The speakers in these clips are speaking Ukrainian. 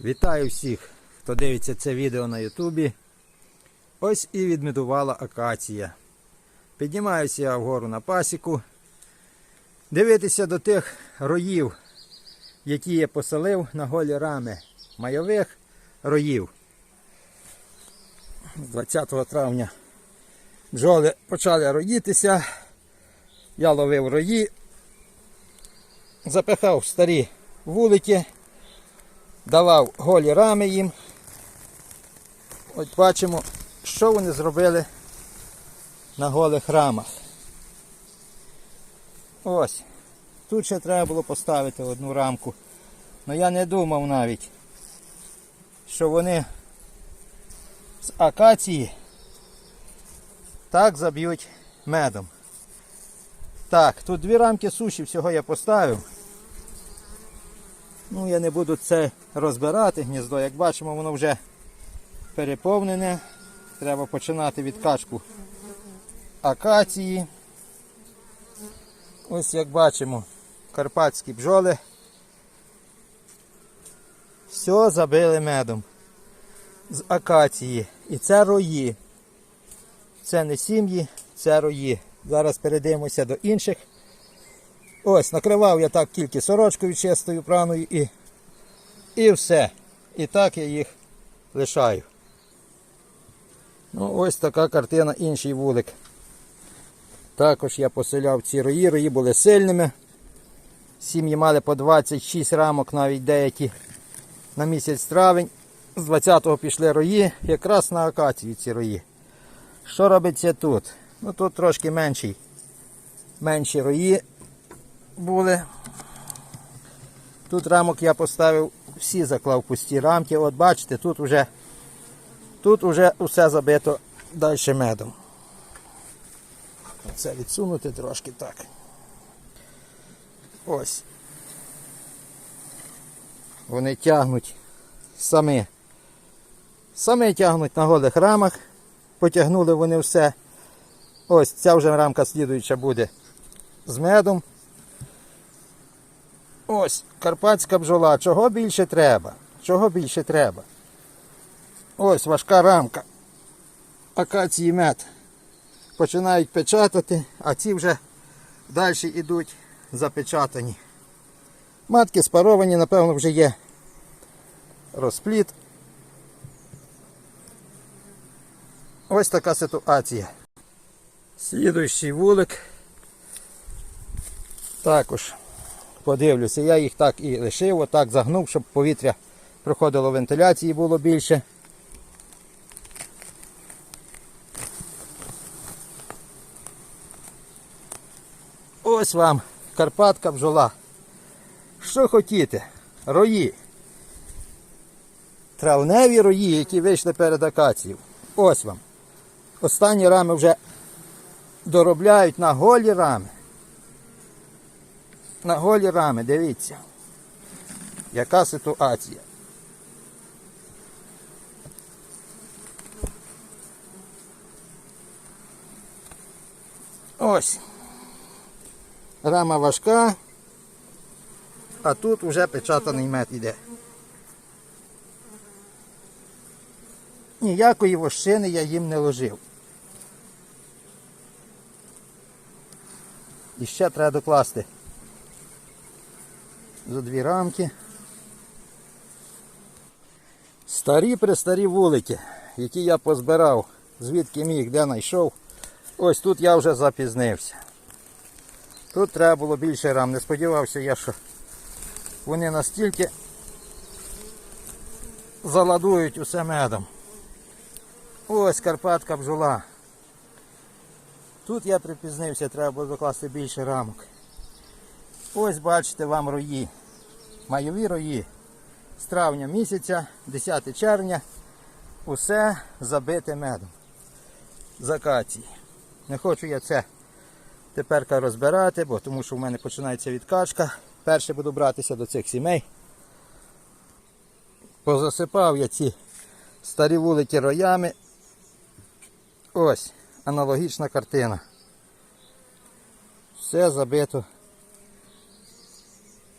Вітаю всіх, хто дивиться це відео на Ютубі. Ось і відмедувала акація. Піднімаюся я вгору на пасіку. Дивитися до тих роїв, які я поселив на голі рами майових роїв. 20 травня бджоли почали роїтися. Я ловив рої, запихав старі вулики давав голі рами їм. От бачимо, що вони зробили на голих рамах. Ось. Тут ще треба було поставити одну рамку. але я не думав навіть, що вони з акації так заб'ють медом. Так, тут дві рамки суші всього я поставив. Ну, я не буду це розбирати гніздо. Як бачимо, воно вже переповнене. Треба починати відкачку акації. Ось як бачимо, карпатські бджоли. Все забили медом з акації. І це рої. Це не сім'ї, це рої. Зараз перейдемося до інших. Ось, накривав я так тільки сорочкою чистою праною і, і все. І так я їх лишаю. Ну, ось така картина, інший вулик. Також я поселяв ці рої, рої були сильними. Сім'ї мали по 26 рамок, навіть деякі на місяць травень. З 20-го пішли рої, якраз на акацію ці рої. Що робиться тут? Ну тут трошки менший. Менші рої були. Тут рамок я поставив, всі заклав пусті рамки. От бачите, тут вже тут вже все забито далі медом. Це відсунути трошки так. Ось. Вони тягнуть самі. Самі тягнуть на голих рамах. Потягнули вони все. Ось ця вже рамка слідуюча буде з медом. Ось карпатська бджола. Чого більше треба? Чого більше треба? Ось важка рамка. Акації мед. Починають печатати, а ці вже далі йдуть запечатані. Матки спаровані, напевно, вже є розпліт. Ось така ситуація. Слідуючий вулик. Також подивлюся. Я їх так і лишив, отак загнув, щоб повітря проходило вентиляції було більше. Ось вам Карпатка бджола. Що хотіте? Рої. Травневі рої, які вийшли перед акацією. Ось вам. Останні рами вже доробляють на голі рами на голі рами, дивіться, яка ситуація. Ось. Рама важка, а тут вже печатаний мед іде. Ніякої вощини я їм не ложив. І ще треба докласти за дві рамки. Старі престарі вулики, які я позбирав, звідки міг, де знайшов. Ось тут я вже запізнився. Тут треба було більше рам. Не сподівався я, що вони настільки заладують усе медом. Ось Карпатка бджола. Тут я припізнився, треба було докласти більше рамок. Ось бачите вам рої. Майові рої. З травня місяця, 10 червня, усе забите медом. З. Не хочу я це тепер розбирати, бо тому що в мене починається відкачка. Перше буду братися до цих сімей. Позасипав я ці старі вулики роями. Ось аналогічна картина. Все забито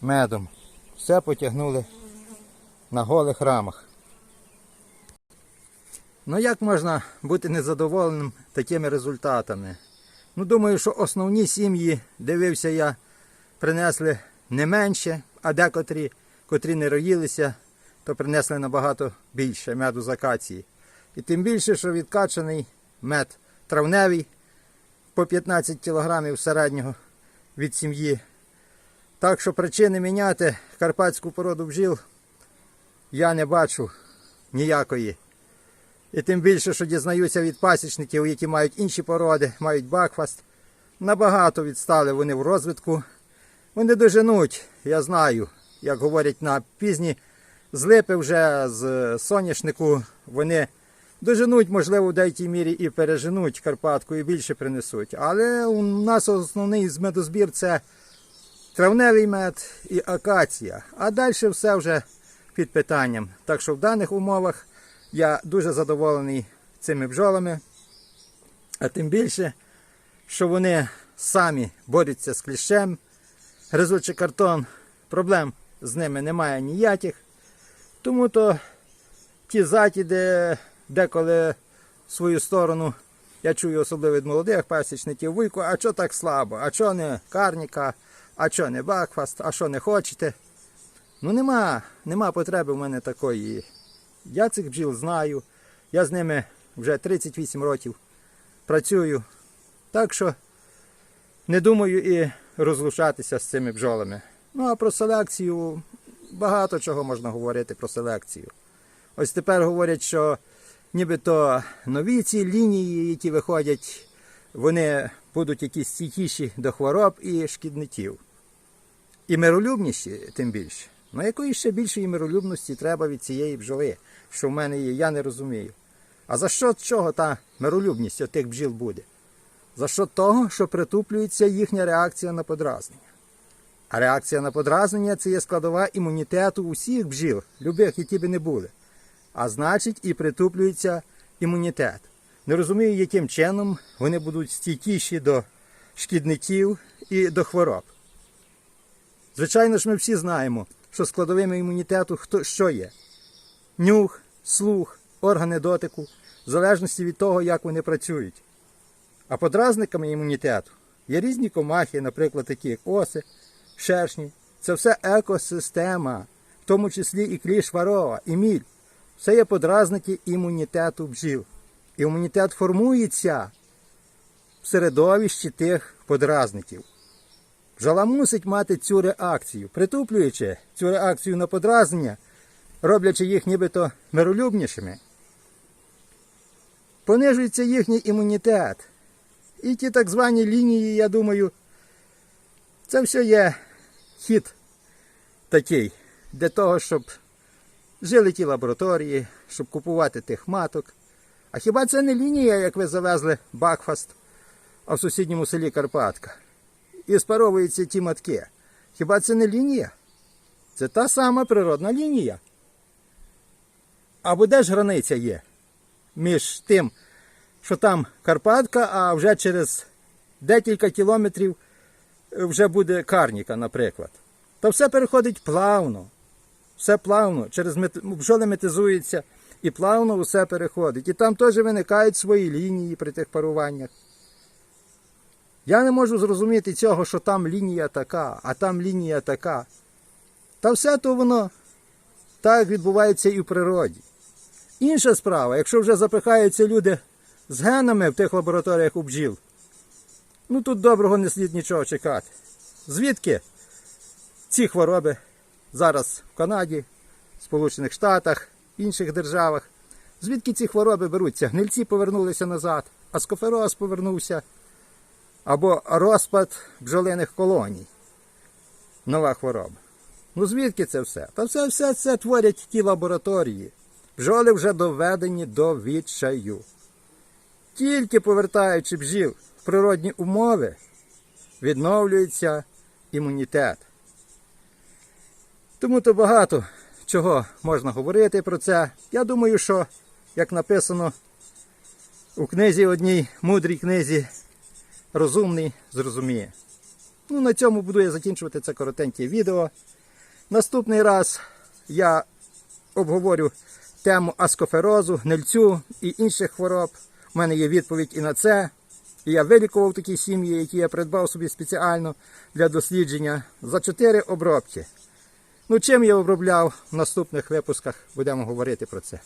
медом. Все потягнули на голих рамах. Ну як можна бути незадоволеним такими результатами? Ну, думаю, що основні сім'ї, дивився я, принесли не менше, а декотрі, котрі не роїлися, то принесли набагато більше меду з акації. І тим більше, що відкачаний мед травневий по 15 кг середнього від сім'ї. Так що причини міняти карпатську породу бджіл я не бачу ніякої. І тим більше, що дізнаюся від пасічників, які мають інші породи, мають бакфаст. Набагато відстали вони в розвитку. Вони доженуть, я знаю, як говорять на пізні злипи вже з соняшнику, вони доженуть, можливо, в деякій мірі і переженуть Карпатку і більше принесуть. Але у нас основний медозбір це травневий мед і акація. А далі все вже під питанням. Так що в даних умовах я дуже задоволений цими бджолами. А тим більше, що вони самі борються з кліщем. Гризучий картон, проблем з ними немає ніяких. Тому то ті закиди деколи в свою сторону, я чую особливо від молодих пасічників, вуйку, а що так слабо, а що не карніка, а що не бакфаст, а що не хочете. Ну нема, нема потреби в мене такої. Я цих бджіл знаю. Я з ними вже 38 років працюю. Так що не думаю і розлучатися з цими бджолами. Ну а про селекцію багато чого можна говорити про селекцію. Ось тепер говорять, що нібито нові ці лінії, які виходять, вони будуть якісь стійкіші до хвороб і шкідників. І миролюбніші, тим більше. Ну якої ще більшої миролюбності треба від цієї бджоли, що в мене є, я не розумію. А за що чого та миролюбність тих бджіл буде? За що того, що притуплюється їхня реакція на подразнення. А реакція на подразнення це є складова імунітету усіх бджіл, любих, які би не були. А значить, і притуплюється імунітет. Не розумію, яким чином вони будуть стійкіші до шкідників і до хвороб. Звичайно ж, ми всі знаємо, що складовими імунітету хто, що є? Нюх, слух, органи дотику, в залежності від того, як вони працюють. А подразниками імунітету є різні комахи, наприклад, такі як оси, шершні. Це все екосистема, в тому числі і кліш варова, і міль. Все є подразники імунітету бджіл. Імунітет формується в середовищі тих подразників. Бджола мусить мати цю реакцію, притуплюючи цю реакцію на подразнення, роблячи їх нібито миролюбнішими. Понижується їхній імунітет. І ті так звані лінії, я думаю, це все є хід такий для того, щоб жили ті лабораторії, щоб купувати тих маток. А хіба це не лінія, як ви завезли Бакфаст, а в сусідньому селі Карпатка? І спаровуються ті матки. Хіба це не лінія? Це та сама природна лінія. Або де ж границя є між тим, що там Карпатка, а вже через декілька кілометрів вже буде Карніка, наприклад. То все переходить плавно. Все плавно, через бджоли метизуються і плавно все переходить. І там теж виникають свої лінії при тих паруваннях. Я не можу зрозуміти цього, що там лінія така, а там лінія така. Та все то воно так відбувається і в природі. Інша справа, якщо вже запихаються люди з генами в тих лабораторіях у бджіл, ну тут доброго не слід нічого чекати. Звідки ці хвороби зараз в Канаді, Сполучених Штатах, інших державах? Звідки ці хвороби беруться? Гнильці повернулися назад, а скофероз повернувся або розпад бджолиних колоній. Нова хвороба. Ну звідки це все? Та все все це творять ті лабораторії. Бджоли вже доведені до відчаю. Тільки повертаючи бджіл в природні умови, відновлюється імунітет. Тому то багато всього можна говорити про це. Я думаю, що, як написано у книзі одній мудрій книзі, розумний зрозуміє. Ну, на цьому буду я закінчувати це коротеньке відео. Наступний раз я обговорю тему аскоферозу, гнильцю і інших хвороб. У мене є відповідь і на це. І я вилікував такі сім'ї, які я придбав собі спеціально для дослідження за 4 обробки. Ну чим я обробляв в наступних випусках, будемо говорити про це.